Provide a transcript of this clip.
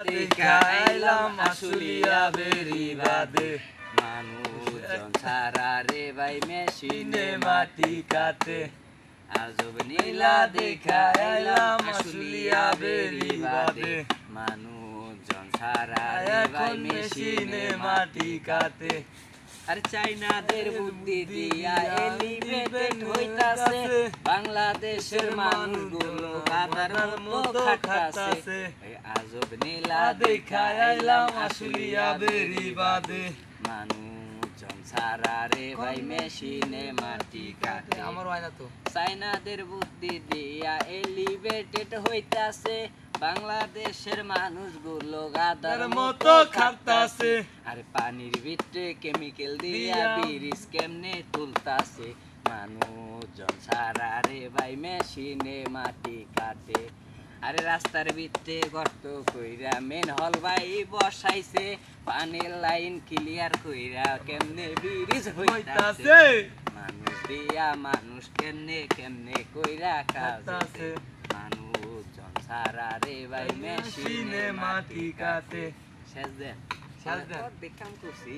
দেখাইলাম আসুলিয়া বেরি বাদে মানুষজন ছাড়া রে ভাই মেশিনে মাটি কাটে আজব নীলা দেখাইলাম আসুলিয়া বেরি বাদে মানুষজন ছাড়া রে ভাই মেশিনে মাটি কাটে আরে চাইনাদের বুদ্ধি দিয়া বাংলাদেশের মানুষগুলো গাদার মতো খাটাছে। আজব নীলা আসুলিয়া বেরি বাদে। মানুষজন রে ভাই মেশিনে মাটি কাটে। আমার না তো। চাইনাদের বুদ্ধি দিয়া এলিভেটেড হইতাছে। বাংলাদেশের মানুষগুলো গাদার মতো খাটাছে আরে পানির ভিতরে কেমিক্যাল দিয়া দিয়া। বিরিজ কেমনে তুলতাছে? মানুষজন সারা রে ভাই মেশিনে মাটি কাটে। আরে রাস্তার ভিতরে গর্ত কইরা মেন হল ভাই বসাইছে। পানির লাইন ক্লিয়ার কইরা কেমনে ব্রিজ হইতাছে। মানুষ দিয়া মানুষ কেমনে কেমনে কইরা কাজ মানুষজন সারা রে ভাই মেশিনে মাটি কাটে। শেষ দেন শেষ দেন। দেখাম করছি।